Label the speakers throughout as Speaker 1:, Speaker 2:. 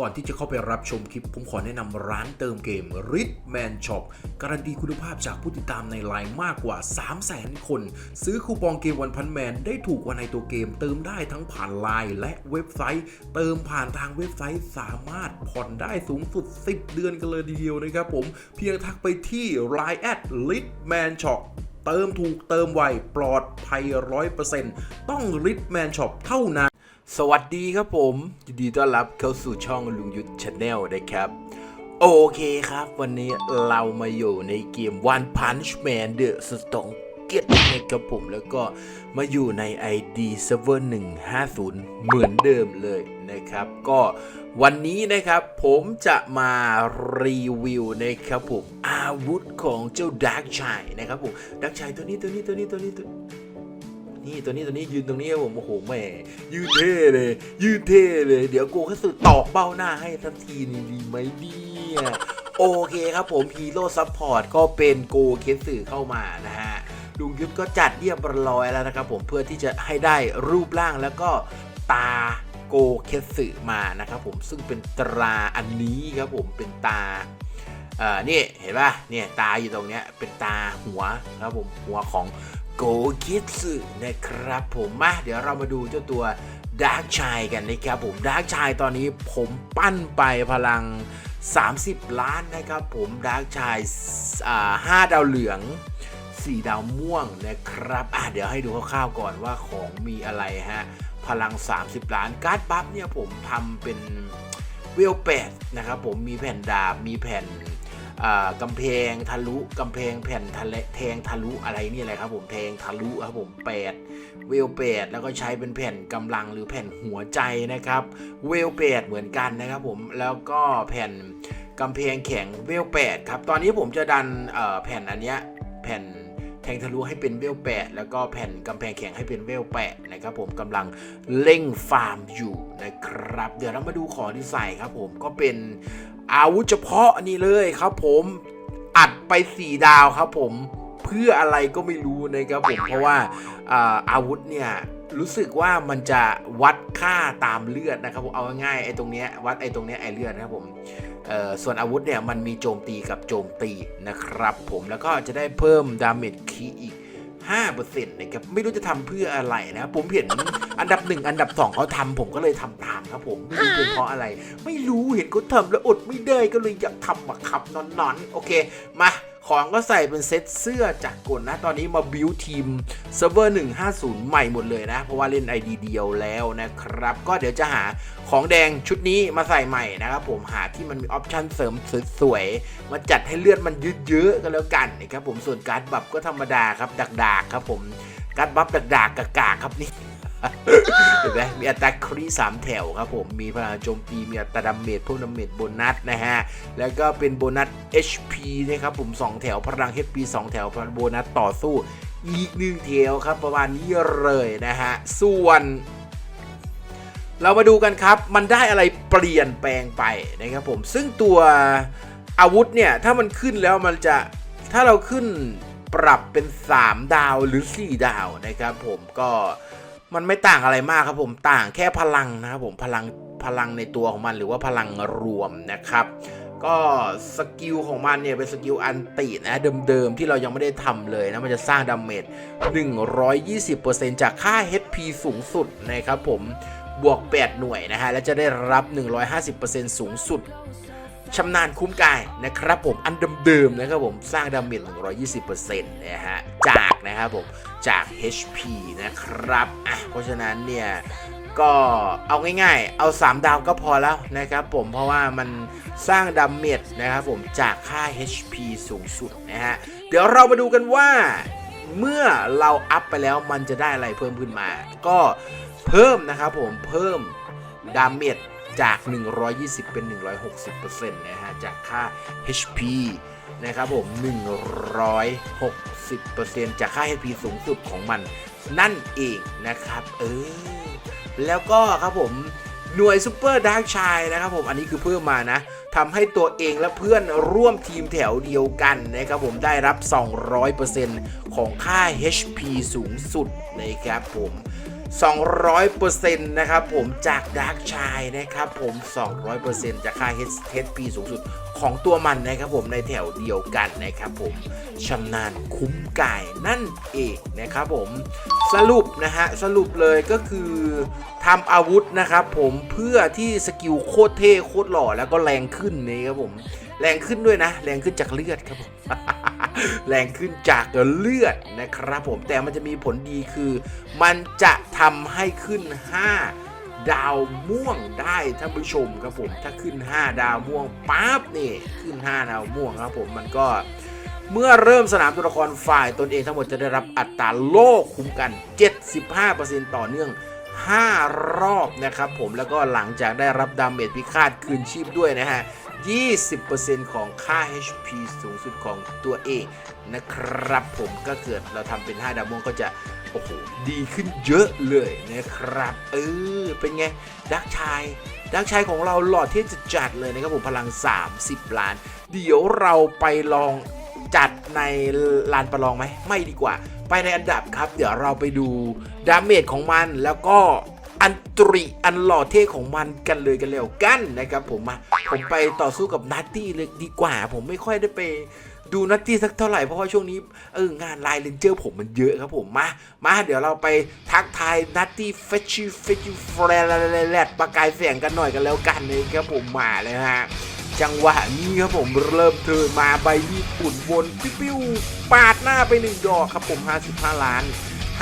Speaker 1: ก่อนที่จะเข้าไปรับชมคลิป ผมขอแนะนำร้านเติมเกม r i t Man Shop การันตีคุณภาพจากผู้ติดตามในไลน์มากกว่า 300,000 คน ซื้อคูปองเกมวันพันแมนได้ถูกกว่าในตัวเกม เติมได้ทั้งผ่านไลน์และเว็บไซต์ เติมผ่านทางเว็บไซต์สามารถผ่อนได้สูงสุด 10 เดือนกันเลยทีเดียวนะครับผมเพียงทักไปที่ Line แอด r i t Man Shop เติมถูกเติมไวปลอดภัย100%ต้อง r i t Man Shop เท่านั้น สวัสดีครับผมยินดีต้อนรับเข้าสู่ช่องลุงยุทธชาแนลนะครับ โอเคครับวันนี้เรามาอยู่ในเกม One Punch Man The Strong Get นะครับผมแล้วก็มาอยู่ใน ID Server 150 เหมือนเดิมเลยนะครับ ก็วันนี้นะครับผมจะมารีวิวนะครับผมอาวุธของเจ้าดาร์กชัยนะครับผมดาร์กชัยตัวนี้ตัวนี้ตัวนี้ตัวนี้ตัวนี่ นี่ตัวนี้ตัวนี้ยืนตรงนี้ครับผมโอ้โหแหม่ยืนเท่เลย ยืนเท่เลย เดี๋ยวโกคัตสึตอกเบ้าหน้าให้สักทีนี่ดีไหมเนี่ยโอเคครับผมฮีโร่ซัพพอร์ตก็เป็นโกเคสึเข้ามานะฮะลุงยุทธก็จัดเรียบร้อยแล้วนะครับผมเพื่อที่จะให้ได้รูปร่างแล้วก็ตาโกเคสึมานะครับผมซึ่งเป็นตราอันนี้ครับผมเป็นตา อ่อนี่เห็นป่ะเนี่ยตาอยู่ตรงเนี้ยเป็นตาหัวครับผมหัวของโกคิสึนะครับผมมาเดี๋ยวเรามาดูเจ้าตัวดาร์กชายกันนะครับผมดาร์กชายตอนนี้ผมปั้นไปพลัง 30 ล้านนะครับผมดาร์กชายอ่าห้าดาวเหลือง4ดาวม่วงนะครับอะเดี๋ยวให้ดูคร่าวๆก่อนว่าของมีอะไรฮะพลัง 30 ล้านการ์ดบัฟเนี่ยผมทำเป็นเวลแปดนะครับผมมีแผ่นดาบมีแผ่น กำกำแพงทะลุกำแพงแผ่นทะเลแทงทะลุอะไรนี่อะไรครับผมแทงทะลุครับผมแปดเวลแปดแล้วก็ใช้เป็นแผ่นกำลังหรือแผ่นหัวใจนะครับ เวลแปดเหมือนกันนะครับผมแล้วก็แผ่นกำแพงแข็งเวลแปดครับตอนนี้ผมจะดันแผ่นอันเนี้ยแผ่น แทงทะลุให้เป็นเวลแปดแล้วก็แผ่นกำแพงแข็งให้เป็นเวลแปดนะครับผมกำลังเร่งฟาร์มอยู่นะครับ เดี๋ยวเรามาดูของที่ใส่ครับผมก็เป็นอาวุธเฉพาะนี่เลยครับผมอัดไป 4 ดาวครับผมเพื่ออะไรก็ไม่รู้นะครับผมเพราะว่าอาวุธเนี่ยรู้สึกว่ามันจะวัดค่าตามเลือดนะครับผมเอาง่ายๆไอ้ตรงเนี้ยวัดไอ้ตรงเนี้ยไอ้เลือดนะครับผม ส่วนอาวุธเนี่ยมันมีโจมตีกับโจมตีนะครับผมแล้วก็จะได้เพิ่มดาเมจคีอีก5%นะครับไม่รู้จะทำเพื่ออะไรนะผมเห็นอันดับ 1 อันดับ 2เขาทำผมก็เลยทำตามครับผมไม่รู้เป็นเพราะอะไร ไม่รู้เห็นเขาทำแล้วอดไม่ได้ก็เลยอยากทำมาขับนอนๆโอเคมา ของก็ใส่เป็นเซตเสื้อจากกลนะ ตอนนี้มาบิวทีมเซิร์ฟเวอร์ 150 ใหม่หมดเลยนะ เพราะว่าเล่น ID เดียวแล้วนะครับ ก็เดี๋ยวจะหาของแดงชุดนี้มาใส่ใหม่นะครับผมหาที่มันมีออปชั่นเสริมสวยๆ มาจัดให้เลือดมันเยอะๆกันแล้วกันนะครับผมส่วนการ์ดบัฟก็ธรรมดาครับดักๆครับผมการ์ดบัฟดักๆกากๆครับนี่ เห็นไหมมีอัตราครีสามแถวครับผม มีพลังโจมตีมีอัตราดาเมจพิ่มดาเมจโบนัสนะฮะ แล้วก็เป็นโบนัส HP นะครับผม 2 แถวพลัง HP 2 แถวพลังโบนัสต่อสู้อีกหนึ่งแถวครับประมาณนี้เลยนะฮะ ส่วนเรามาดูกันครับ มันได้อะไรเปลี่ยนแปลงไปนะครับผม ซึ่งตัวอาวุธเนี่ย ถ้ามันขึ้นแล้วมันจะ ถ้าเราขึ้นปรับเป็น 3 ดาวหรือ 4 ดาวนะครับผม ก็ มันไม่ต่างอะไรมากครับผมต่างแค่พลังนะครับผมพลังพลังในตัวของมันหรือว่าพลังรวมนะครับ ก็สกิลของมันเนี่ยเป็นสกิลอันตินะเดิมๆที่เรายังไม่ได้ทำเลยนะมันจะสร้างดาเมจ120%จากค่า HP สูงสุดนะครับผมบวก 8 หน่วยนะฮะ และจะได้รับ 150%สูงสุด ชำนาญคุ้มกายนะครับผมอันเดิมๆนะครับผมสร้างดาเมจ120%นะฮะจากนะครับผมจาก HP นะครับอะเพราะฉะนั้นเนี่ยก็เอาง่ายๆ เอา 3 ดาวก็พอแล้วนะครับผมเพราะว่ามันสร้างดาเมจนะครับผมจากค่า HP สูงสุดนะฮะเดี๋ยวเรามาดูกันว่า เมื่อเราอัพไปแล้วมันจะได้อะไรเพิ่มขึ้นมา ก็เพิ่มนะครับผมเพิ่มดาเมจ จาก 120 เป็น 160%นะฮะ จากค่า HP นะครับผม 160%จากค่า HP สูงสุดของมัน นั่นเองนะครับ เออ แล้วก็ครับผม หน่วยซูเปอร์ดาร์กชายนะครับผม อันนี้คือเพิ่มมานะทำให้ตัวเองและเพื่อนร่วมทีมแถวเดียวกันนะครับผมได้รับ 200%ของค่า HP สูงสุดนะครับผม 200%นะครับผมจากดาร์กชายนะครับผม 200%จากค่า HP สูงสุดของตัวมันนะครับผมในแถวเดียวกันนะครับผมชำนาญคุ้มกายนั่นเองนะครับผมสรุปนะฮะสรุปเลยก็คือทำอาวุธนะครับผมเพื่อที่สกิลโคตรเท่โคตรหล่อแล้วก็แรงขึ้นนี่ครับผม แรงขึ้นด้วยนะ แรงขึ้นจากเลือดครับผม แรงขึ้นจากเลือดนะครับผมแต่มันจะมีผลดีคือ มันจะทำให้ขึ้น 5 ดาวม่วงได้ท่านผู้ชมครับผมถ้าขึ้น 5 ดาวม่วงปั๊บนี่ขึ้น 5 ดาวม่วงครับผมมันก็เมื่อเริ่มสนามตัวละครฝ่ายตนเองทั้งหมดจะได้รับอัตราโลกคุ้มกัน 75%ต่อเนื่อง 5 รอบนะครับผมแล้วก็หลังจากได้รับดาเมจพิฆาตคืนชีพด้วยนะฮะ 20%ของค่า HP สูงสุดของตัวเองนะครับผมก็เกิดเราทำเป็น 5 ดาวม่วงก็จะ โอ้โห ดีขึ้นเยอะเลยนะครับ เออ เป็นไง ดักชาย ดักชายของเราหลอเที่จะจัดเลยนะครับผมพลัง 30 ล้าน เดี๋ยวเราไปลองจัดในลานประลองไหม ไม่ดีกว่า ไปในอันดับครับ เดี๋ยวเราไปดูดาเมจของมันแล้วก็ อันตรีอันหล่อเท่ของมันกันเลยกันเร็วกันนะครับผมมาผมไปต่อสู้กับนัตตี้เลยดีกว่า ผมไม่ค่อยได้ไปดูนัตตี้สักเท่าไหร่เพราะว่าช่วงนี้เอองานไลน์เลนเจอร์ผมมันเยอะครับผมมา มา เดี๋ยวเราไปทักทายนัตตี้เฟชิเฟชิฟรแลดประกายแสงกันหน่อยกันแล้วกันเลยครับผมมาเลยฮะจังหวะนี้ครับผมเริ่มเทินมาใบญี่ปุ่นวนปิ้วปาดหน้าไปหนึ่งดอกครับผม 55 ล้าน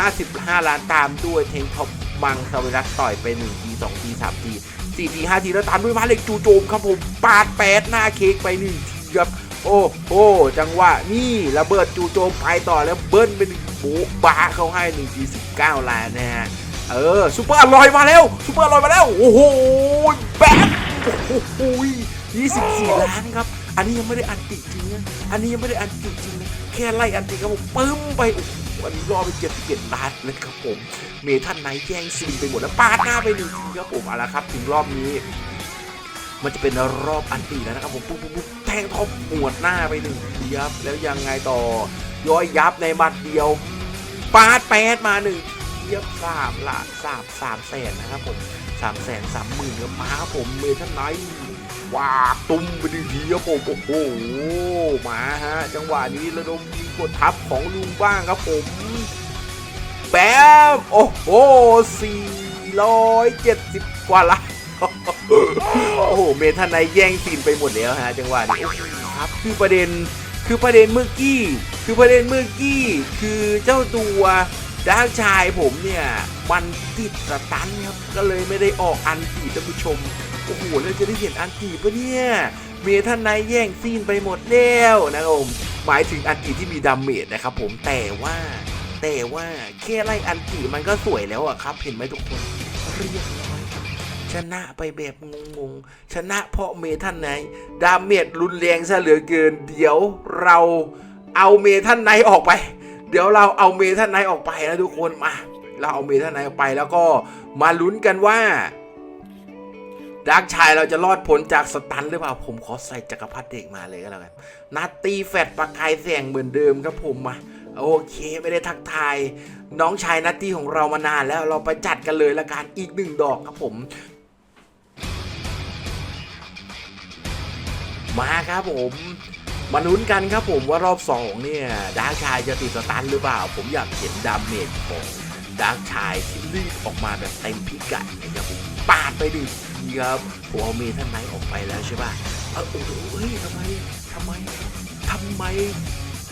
Speaker 1: 55 ล้านตามด้วยเทงท็อป มังสวิรัสต่อยไป1ที2ที3ที4ที5ทีแล้วตามด้วยมาเหล็กจูโจมครับผมปาดแปดหน้าเค้กไป1ทีครับโอ้โหจังหวะนี่ระเบิดจูโจมไปต่อแล้วเบิ้ลไปหนึ่งโบ๊ะบ้าเขาให้1ที19ล้านนะฮะเออซูเปอร์อร่อยมาแล้วซูเปอร์อร่อยมาแล้วโอ้โหแบทโอ้โห24ล้านครับ อันนี้ยังไม่ได้อันติจริงนะอันนี้ยังไม่ได้อันติจริงนะแค่ไล่อันติครับผมปึ้มไปโอ้โห อันนี้รอไป77ล้านเลยครับผม เมทันไนท์แย่งซีนไปหมดแล้วปาดหน้าไปหนึ่งทีครับผมเอาละครับถึงรอบนี้ มันจะเป็นรอบอันตีแล้วนะครับผมปุ๊บปุ๊บปุ๊บแทงท็อปหวดหน้าไปหนึ่งทีครับแล้วยังไงต่อย่อยยับในหมัดเดียวปาดแปดมาหนึ่งทีครับสามละสามสามแสนนะครับผมสามแสนสามหมื่นครับมาครับผมเมทันไนท์ วาดตุ้มไปหนึ่งทีครับผมโอ้โหมาฮะจังหวะนี้ระดมยิงกดทับของลุงบ้างครับผมแปมโอ้โหสี่ร้อยเจ็ดสิบกว่าล้านโอ้โหเมทันไนแย่งซีนไปหมดแล้วฮะจังหวะนี้ครับคือประเด็นคือประเด็นเมื่อกี้ คือประเด็นเมื่อกี้ คือเจ้าตัวดาร์กชายผมเนี่ย มันติดสตันครับ ก็เลยไม่ได้ออกอันตีท่านผู้ชม อ้โหแล้วจะได้เห็นอันตีปะเนี่ยเมทันไนแย่งซีนไปหมดแล้วนะครับผมหมายถึงอันตีที่มีดาเมจนะครับผมแต่ว่า แต่ว่าแค่ไล่อันตีมันก็สวยแล้วอะครับ เห็นไหมทุกคนเรียบร้อยครับชนะไปแบบงงๆชนะเพราะเมทันไนท์ดาเมจรุนแรงซะเหลือเกิน เดี๋ยวเราเอาเมทันไนท์ออกไป เดี๋ยวเราเอาเมทันไนท์ออกไปนะทุกคนมา เราเอาเมทันไนท์ออกไปแล้วก็มาลุ้นกันว่า ดักชายเราจะรอดพ้นจากสตันหรือเปล่า ผมขอใส่จักรพรรดิเด็กมาเลยก็แล้วกันนัดตีแฟดประกายแสงเหมือนเดิมครับผมมาโอเค ไม่ได้ทักทาย น้องชายนัตตี้ของเรามานานแล้วเราไปจัดกันเลยละกันอีกหนึ่งดอกครับผม มาครับผมมาลุ้นกันครับผมว่ารอบสองเนี่ยดาร์กชายจะติดสตันหรือเปล่า ผมอยากเห็นดาเมจของดาร์กชายที่รีบออกมาแบบเต็มพิกัดนะครับผมปาดไปดิ ครับผมเอาเมทันไนท์ออกไปแล้วใช่ป่ะเออโอ้โหเฮ้ยทำไมทำไมทำไม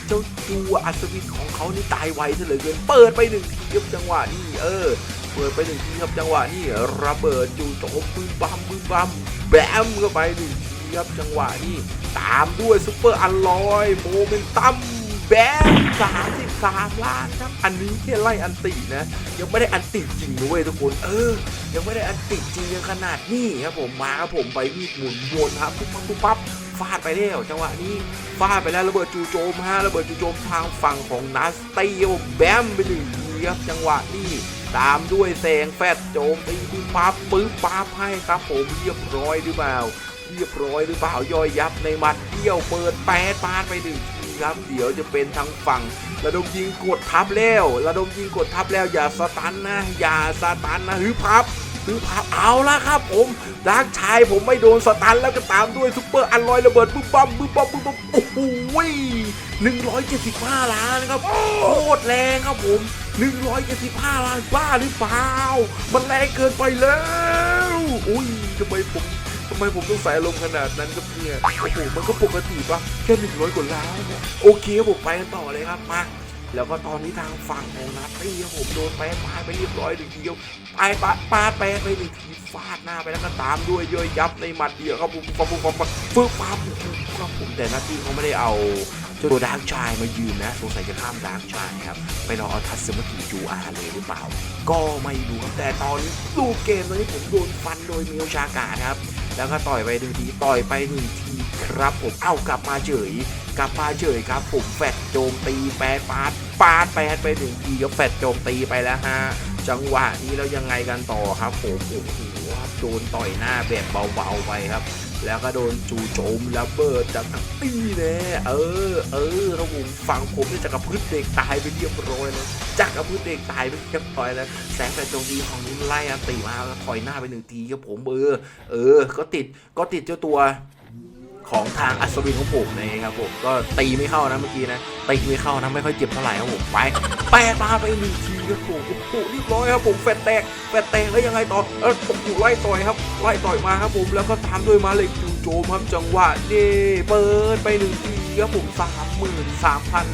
Speaker 1: เจ้าตัวอัศวินของเขานี่ตายไวซะเหลือเกิน เปิดไปหนึ่งทีครับจังหวะนี้เออ เปิดไปหนึ่งทีครับจังหวะนี้ระเบิดจู่โจมปืนบัมปืนบัมแบมเข้าไปหนึ่งทีครับจังหวะนี้ตามด้วยซุปเปอร์อัลลอยโมเมนตัมแบมสามสิบ สามล้านครับ อันนี้แค่ไล่อันตินะ ยังไม่ได้อันติจริงนะเว้ยทุกคน เออ ยังไม่ได้อันติจริงยังขนาดนี้ครับผมมาครับผมไปมีดหมุนวนครับปุ๊บปั๊บปุ๊บปั๊บฟาดไปแล้วจังหวะนี้ฟาดไปแล้วระเบิดจูโจมฮะระเบิดจูโจมทางฝั่งของนัสตี้ผมแบมไปหนึ่งทีครับจังหวะนี้ตามด้วยแสงแฟดโจมตีปุ๊บปั๊บปึ๊บปั๊บให้ครับผมเรียบร้อยหรือเปล่าเรียบร้อยหรือเปล่าย่อยยับในมัดเที่ยวเปิดแปดปาดไปหนึ่งท ครับ เดี๋ยวจะเป็นทางฝั่ง ระดมยิงกดทับแล้วระดมยิงกดทับแล้วอย่าสตันนะ อย่าสตันนะฮึพับฮึพับเอาละครับผมดาร์กชายผมไม่โดนสตันแล้วก็ตามด้วยซุปเปอร์อันลอยระเบิดบึ้มบัมบึ้มบัมบึ้มบัมโอ้โห175 ล้านนะครับโคตรแรงครับผม175 ล้านบ้าหรือเปล่า มันแรงเกินไปแล้ว อุ้ยทำไมผม ทำไมผมต้องใส่ลมขนาดนั้นครับเนี่ยโอ้โหมันก็ปกติปะแค่หนึ่งร้อยกว่าล้านเนี่ยโอเคครับผมไปกันต่อเลยครับมาแล้วก็ตอนนี้ทางฝั่งของนัตตี้ครับผมโดนแปะปาไปเรียบร้อยหนึ่งทีเดียวปาปาปาดแปะไปหนึ่งทีฟาดหน้าไปแล้วก็ตามด้วยย่อยยับในหมัดเดียวครับผมปั๊บปั๊บปั๊บฟึ๊บปั๊บครับผมแต่นัตตี้เขาไม่ได้เอาตัวดาร์กชายมายืนนะสงสัยจะข้ามดาร์กชายครับไปรอเอาทัศมกิจูอาเลยหรือเปล่า ก็ไม่รู้ครับแต่ตอนนี้ดูเกมตอนนี้ผมโดนฟันโดยเมียวชากาครับ แล้วก็ต่อยไปหนึ่งทีต่อยไปหนึ่งทีครับผมเอ้ากลับมาเฉย กลับมาเฉยครับผมแฟดโจมตีแปดปาดปาดแปดไปหนึ่งทีก็แฟดโจมตีไปแล้วฮะจังหวะนี้เรายังไงกันต่อครับผมโอ้โหโดนต่อยหน้าแบบเบาๆไปครับ แล้วก็โดนจู่โจมระเบิดจากตีแน่เออ เออครับผมฝั่งผมเนี่ยจักรพืชเด็กตายไปเรียบร้อยแล้วจักรพืชเด็กตายไปเรียบร้อยแล้วแสงแต่โจมตีของนี้ไล่อตีมาถอยหน้าไปหนึ่งทีครับผมเออ เออ ก็ติดก็ติดเจ้าตัว ของทางอัศวินของผมนะครับผมก็ตีไม่เข้านะเมื่อกี้นะตีไม่เข้านะไม่ค่อยเจ็บเท่าไหร่ครับผมไปแปะมาไปหนึ่งทีครับผมโอ้โหเรียบร้อยครับผมแฟนแตกแฟนแตกแล้วยังไงต่อเออโอ้โหไล่ต่อยครับไล่ต่อยมาครับผมแล้วก็ตามด้วยมาเล็กจูโจมครับจังหวะนี่เปิดไปหนึ่งทีครับผมสามหมื่นสามพัน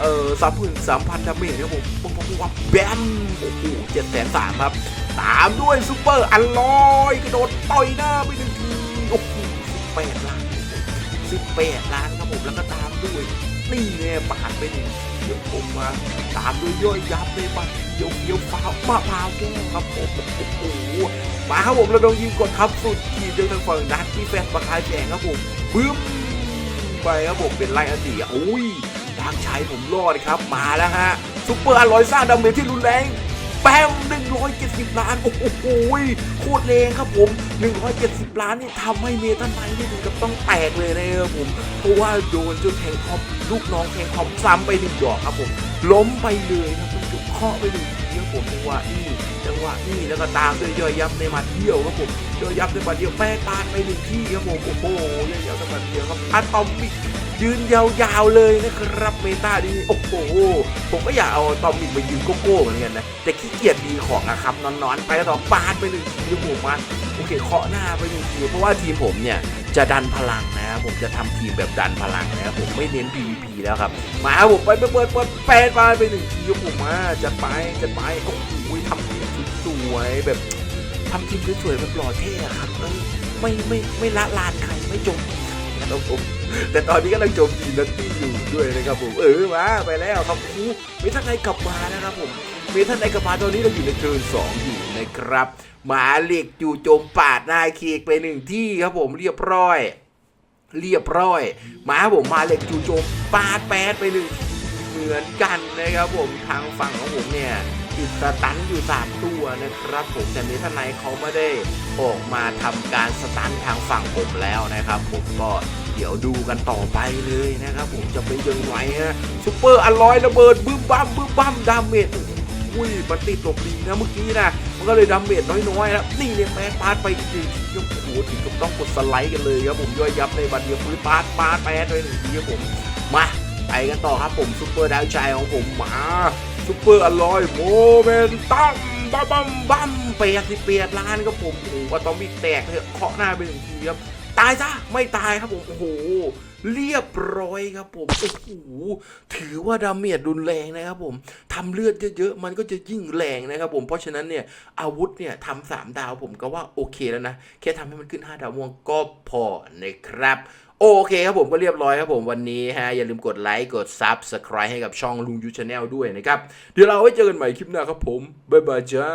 Speaker 1: เอ่อสามหมื่นสามพันดาเมจครับผมปุ๊บปุ๊บปุ๊บแบมโอ้โหเจ็ดแสนสามครับตามด้วยซูเปอร์อันลอยกระโดดต่อยหน้าไปหนึ่งทีโอ้โหแปดล้าน 18 ล้านครับผมแล้วก็ตามด้วยนี่เนี่ยปาดไปหนึ่งเดี๋ยวผมมาตามด้วยย่อยยับเลยบัตรเยวเดี๋ยวฟ้าวมะพร้าวแก้วครับผมโอ้โหมาครับผมเราโดนยิงกดทับสุดขีดเดียวทางฝั่งดัตที่แฟนปากกายแจงครับผมบึ้มไปครับผมเป็นไล่อันตีโอ้ยทางชายผมรอดครับมาแล้วฮะซุปเปอร์อร่อยสร้างดาเมจที่รุนแรง แปม170 ล้าน โอ้โหโคตรแรงครับผม 170 ล้านนี่ทำให้เมทัลไนท์นี่ถึงกับต้องแตกเลยนะครับผม เพราะว่าโดนเจ้าแทงท็อปลูกน้องแทงท็อปซ้ำไปหนึ่งดอกครับผม ล้มไปเลยครับผมจุกเคาะไปหนึ่งทีครับผมจังหวะนี้จังหวะนี้แล้วก็ตามด้วยย่อยยับในมัดเดียวครับผมย่อยยับในมัดเดียวแป้งปานไปหนึ่งที่ครับผมโอ้โหย่อยยับในมัดเดียวครับอะตอมมิก ยืนยาวๆเลยนะครับเมตาดีโอ้โห ผมก็อยากเอาตอมมิกมายืนโก้ๆเหมือนกันนะ แต่ขี้เกียจดีของนะครับนอนๆ ไปแล้วต่อปาดไปหนึ่งทีครับผมมาโอเคเคาะหน้าไปหนึ่งทีเพราะว่าทีมผมเนี่ยจะดันพลังนะครับผมจะทำทีมแบบดันพลังนะครับผมไม่เน้น PVP แล้วครับ มาผมไปเปิดเปิดเปิดแปดปาดไปหนึ่งทีครับผมมาจะไปจะไปโอ้โหทำทีมสวยๆแบบทำทีมสวยๆแบบหล่อเท่อะครับไม่ไม่ไม่ละลานใครไม่จมใคร นะครับผม แต่ตอนนี้กำลังโจมตีนัตตี้อยู่ด้วยนะครับผม เออมาไปแล้วครับคูเมทันไนกลับมานะครับผมเมทันไนกลับมาตอนนี้เราอยู่ในเทิร์นสองอยู่นะครับหมาเหล็กจู่โจมปาดน้าเคกไปหนึ่งที่ครับผมเรียบร้อย เรียบร้อยหมาผมมาเหล็กจู่โจมปาดแปดไปหนึ่งเหมือนกันนะครับผมทางฝั่งของผมเนี่ย ติดสตันอยู่ 3 ตัวนะครับผมแต่เมทันไนเขาไม่ได้ออกมาทำการสตันทางฝั่งผมแล้วนะครับ ผมก็เดี๋ยวดูกันต่อไปเลยนะครับ ผมจะเป็นยังไงฮะซุปเปอร์อลอยระเบิดบึ้มบั้มบึ้มบั้มดาเมจอุ้ยมันติดหลบดีนะเมื่อกี้นะมันก็เลยดาเมจน้อยๆนะนี่เนี่ยแม่งปาดไปอีกทีโอ้โหถึงกับต้องกดสไลด์กันเลยครับผมย่อยยับในบันเดียวปืนปาดปาดแปดไปหนึ่งทีครับผมมาไปกันต่อครับผมซุปเปอร์ดาวใจของผมมา ซุปเปอร์อลอยโมเมนตัมบัมบัมบัมเปียสิเปียล้านครับผมโอ้โหอะตอมิกแตกเลยเคาะหน้าไปหนึ่งทีครับตายซะไม่ตายครับผมโอ้โห เรียบร้อยครับผม โอ้โห ถือว่าดาเมจรุนแรงนะครับผมทำเลือดเยอะๆ มันก็จะยิ่งแรงนะครับผม เพราะฉะนั้นเนี่ย อาวุธเนี่ยทำสามดาวผมก็ว่าโอเคแล้วนะ แค่ทำให้มันขึ้น 5 ดาวม่วงก็พอนะครับโอเคครับผมก็เรียบร้อยครับผมวันนี้ฮะ อย่าลืมกดไลค์กด Subscribe ให้กับช่องลุงยูชาแนลด้วยนะครับ เดี๋ยวเราไว้เจอกันใหม่คลิปหน้าครับผม บ๊ายบายจ้า